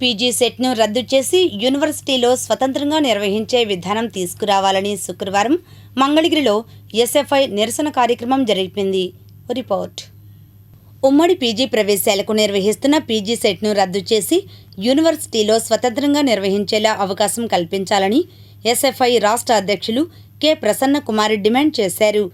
PG సెట్ను రద్దు చేసి యూనివర్సిటీలో స్వతంత్రంగా నిర్వహించే విధానం తీసుకురావాలని శుక్రవారం మంగళగిరిలో ఎస్ఎఫ్ఐ నిరసన కార్యక్రమం జరిపింది. రిపోర్ట్. ఉమ్మడి పీజీ ప్రవేశాలకు నిర్వహిస్తున్న పీజీ సెట్ను రద్దు చేసి యూనివర్సిటీలో స్వతంత్రంగా నిర్వహించేలా అవకాశం కల్పించాలని ఎస్ఎఫ్ఐ రాష్ట్ర అధ్యక్షులు కె ప్రసన్న కుమార్ డిమాండ్ చేశారు.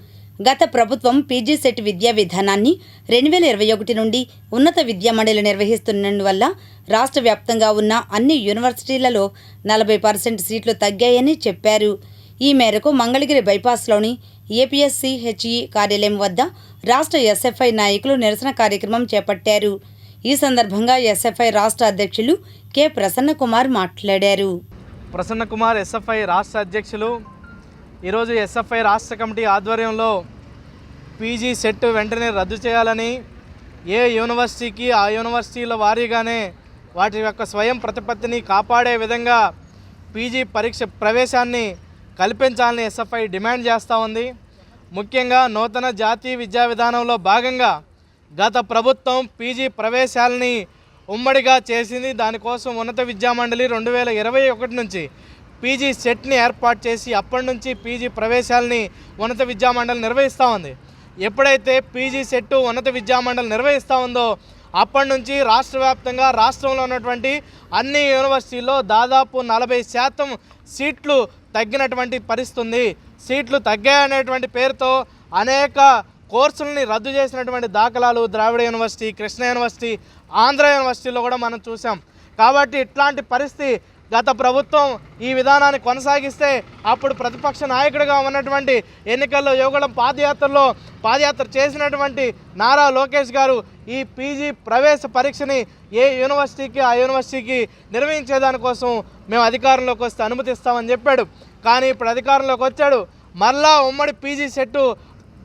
గత ప్రభుత్వం పీజీ సెట్ విద్యా విధానాన్ని రెండు వేల ఇరవై ఒకటి నుండి ఉన్నత విద్యా మండలి నిర్వహిస్తున్నందువల్ల రాష్ట్ర వ్యాప్తంగా ఉన్న అన్ని యూనివర్సిటీలలో నలభై పర్సెంట్ సీట్లు తగ్గాయని చెప్పారు. ఈ మేరకు మంగళగిరి బైపాస్లోని ఏపీఎస్సి హెచ్ఈ కార్యాలయం వద్ద రాష్ట్ర ఎస్ఎఫ్ఐ నాయకులు నిరసన కార్యక్రమం చేపట్టారు. ఈ సందర్భంగా ఎస్ఎఫ్ఐ రాష్ట్ర అధ్యక్షులు కె ప్రసన్నకుమార్ మాట్లాడారు. ప్రసన్నకుమార్ ఎస్ఎఫ్ఐ రాష్ట్ర అధ్యక్షులు ఈరోజు ఎస్ఎఫ్ఐ రాష్ట్ర కమిటీ ఆధ్వర్యంలో పీజీ సెట్ వెంటనే రద్దు చేయాలని ఏ యూనివర్సిటీకి ఆ యూనివర్సిటీల వారీగానే వాటి యొక్క స్వయం ప్రతిపత్తిని కాపాడే విధంగా పీజీ పరీక్ష ప్రవేశాన్ని కల్పించాలని ఎస్ఎఫ్ఐ డిమాండ్ చేస్తూ ఉంది. ముఖ్యంగా నూతన జాతీయ విద్యా విధానంలో భాగంగా గత ప్రభుత్వం పీజీ ప్రవేశాలని ఉమ్మడిగా చేసింది. దానికోసం ఉన్నత విద్యామండలి రెండు వేల ఇరవై ఒకటి నుంచి పీజీ సెట్ని ఏర్పాటు చేసి అప్పటి నుంచి పీజీ ప్రవేశాలని ఉన్నత విద్యామండలి నిర్వహిస్తూ ఉంది. ఎప్పుడైతే పీజీ సెట్ ఉన్నత విద్యామండలి నిర్వహిస్తూ ఉందో అప్పటి నుంచి రాష్ట్ర వ్యాప్తంగా రాష్ట్రంలో ఉన్నటువంటి అన్ని యూనివర్సిటీల్లో దాదాపు నలభై శాతం సీట్లు తగ్గినటువంటి పరిస్థితుంది. సీట్లు తగ్గాయనేటువంటి పేరుతో అనేక కోర్సులని రద్దు చేసినటువంటి దాఖలాలు ద్రావిడ యూనివర్సిటీ కృష్ణ యూనివర్సిటీ ఆంధ్ర యూనివర్సిటీలో కూడా మనం చూసాం కాబట్టి ఇట్లాంటి పరిస్థితి గత ప్రభుత్వం ఈ విధానాన్ని కొనసాగిస్తే అప్పుడు ప్రతిపక్ష నాయకుడిగా ఉన్నటువంటి ఎన్నికల్లో యువగళం పాదయాత్రలో పాదయాత్ర చేసినటువంటి నారా లోకేష్ గారు ఈ పీజీ ప్రవేశ పరీక్షని ఏ యూనివర్సిటీకి ఆ యూనివర్సిటీకి నిర్వహించేదానికోసం మేము అధికారంలోకి వస్తే అనుమతిస్తామని చెప్పాడు. కానీ ఇప్పుడు అధికారంలోకి వచ్చాడు. మరలా ఉమ్మడి పీజీ సెట్టు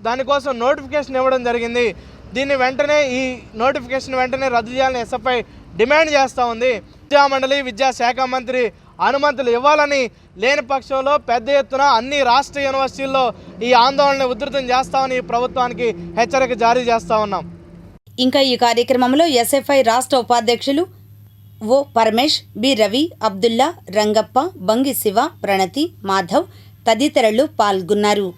దానికోసం నోటిఫికేషన్ ఇవ్వడం జరిగింది. దీన్ని వెంటనే ఈ నోటిఫికేషన్ వెంటనే రద్దు చేయాలని ఎస్ఎఫ్ఐ డిమాండ్ చేస్తూ ఉంది. విద్యామండలి విద్యాశాఖ మంత్రి అనుమతులు ఇవ్వాలని లేని పక్షంలో పెద్ద ఎత్తున అన్ని రాష్ట్ర యూనివర్సిటీల్లో ఈ ఆందోళన ఉధృతం చేస్తామని ప్రభుత్వానికి హెచ్చరిక జారీ చేస్తా ఉన్నాం. ఇంకా ఈ కార్యక్రమంలో ఎస్ఎఫ్ఐ రాష్ట్ర ఉపాధ్యక్షులు ఓ పరమేష్ బి రవి అబ్దుల్లా రంగప్ప బంగి శివ ప్రణతి మాధవ్ తదితరులు పాల్గొన్నారు.